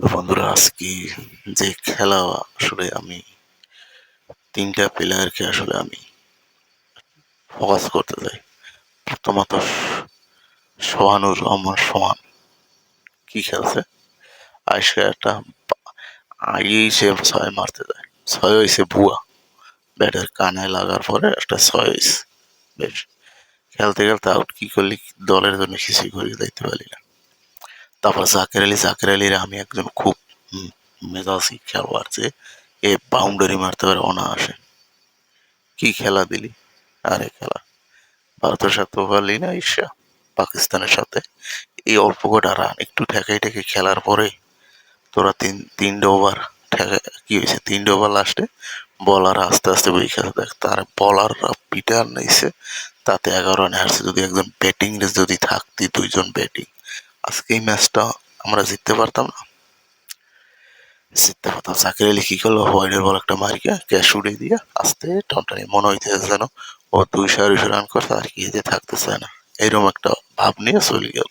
বন্ধুরা, আজকে যে খেলা আসলে আমি, তিনটা প্লেয়ারকে আসলে আমি ফোকাস করতে চাই। প্রথমত সোহানুর রহমান সোহান। কি খেলছে? আজকে একটা আগেই সে ছয় মারতে যায়। ছয় হয়েছে বুয়া ব্যাটের কানে লাগার পরে একটা ছয় হয়েছে বেশ। খেলতে খেলতে আউট কি করলি? দলের জন্য কিছুই করে দিতে পারলি না। তারপর জাকের আলী, জাকের আলীর আমি একজন খুব মেজাজি খেলোয়াড় যে এ বাউন্ডারি মারতে পারে, অনায়াসে। কি খেলা দিলি? আরে খেলা। ভারতের সাথে পারলি না ঈর্ষা পাকিস্তানের সাথে? এই অল্প কটা রান একটু ঠেকাই ঠেকে খেলার পরে তোরা তিন, তিনটে ওভার ঠেকা, কি হয়েছে? তিনটে ওভার লাস্টে বলার আস্তে আস্তে বই খেলা দেখ। তার বলাররা পিটার নিয়েছে তাতে এগারো রানে হারছে। যদি একজন ব্যাটিং যদি থাকতি, দুইজন ব্যাটিং আজকে এই ম্যাচটা আমরা জিততে পারতাম না। জিততে পারতাম। জাকির আলী কি করল? হোয়াইটের বল একটা মারিকে ক্যাশ উড়ে দিয়ে আস্তে টনটানি মনে হইতেছে যেন ও দুইশো আড়াইশো রান করতে আর কি থাকতে চায় না। এরকম একটা ভাব নিয়ে চলে গেল।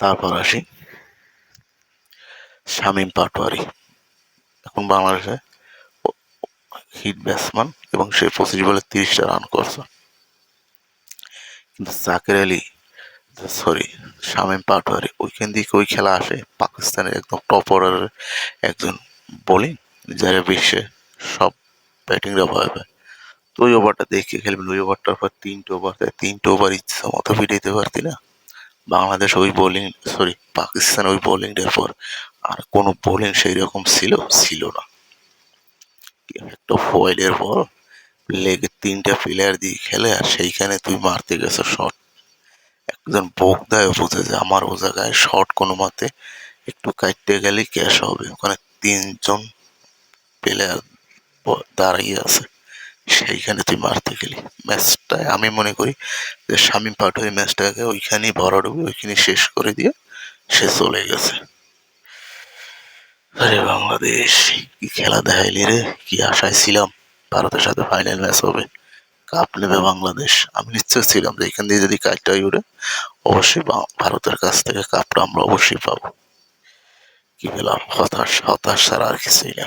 তারপর আসি শামীম পাটোয়ারি। এখন বাংলাদেশে হিট ব্যাটসম্যান এবং সে পঁচিশ বলে তিরিশটা রান করছে। কিন্তু জাকির আলী সরি শামীম পাটোয়ারি ওইখান থেকে ওই খেলা আসে, পাকিস্তানের একদম টপ অর্ডারের একজন বোলিং যারা বিশ্বে সব ব্যাটিংরা ভয় পায়। তো ওই ওভারটা দেখে খেলবেন, ওই ওভারটার পর তিনটে ওভার দেয় তিনটে ওভার ইচ্ছা মতো ফিটাইতে পারতি না। বাংলাদেশ ওই বোলিং সরি পাকিস্তান ওই বোলিংটার পর আর কোনো বোলিং সেই রকম ছিল ছিল না। একটা ফয়েলের পর লেগে তিনটা প্লেয়ার দিয়ে খেলে আর সেইখানে তুই মারতে গেছো শট একজন বোগদায় বুঝে যে আমার ও জায়গায় শর্ট কোনো মতে একটু কাটতে গেলেই ক্যাশ হবে। ওখানে তিনজন প্লেয়ার দাঁড়িয়ে আছে। সেইখানে তুই মারতে গেলি। ম্যাচটায় আমি মনে করি যে শামীম পাটোয়ারি ম্যাচটাকে ওইখানেই ভরাডুবি ওইখানে শেষ করে দিয়ে সে চলে গেছে। আরে বাংলাদেশ, কি খেলা দেখাইলি রে? কি আশায় ছিলাম ভারতের সাথে ফাইনাল ম্যাচ হবে। কাপ নেবে বাংলাদেশ। আমি নিশ্চয় ছিলাম যে এখান দিয়ে যদি কাজটা উড়ে অবশ্যই ভারতের কাছ থেকে কাপটা আমরা অবশ্যই পাবো। কি পেলাম? হতাশ হতাশ ছাড়া আর কিছুই না।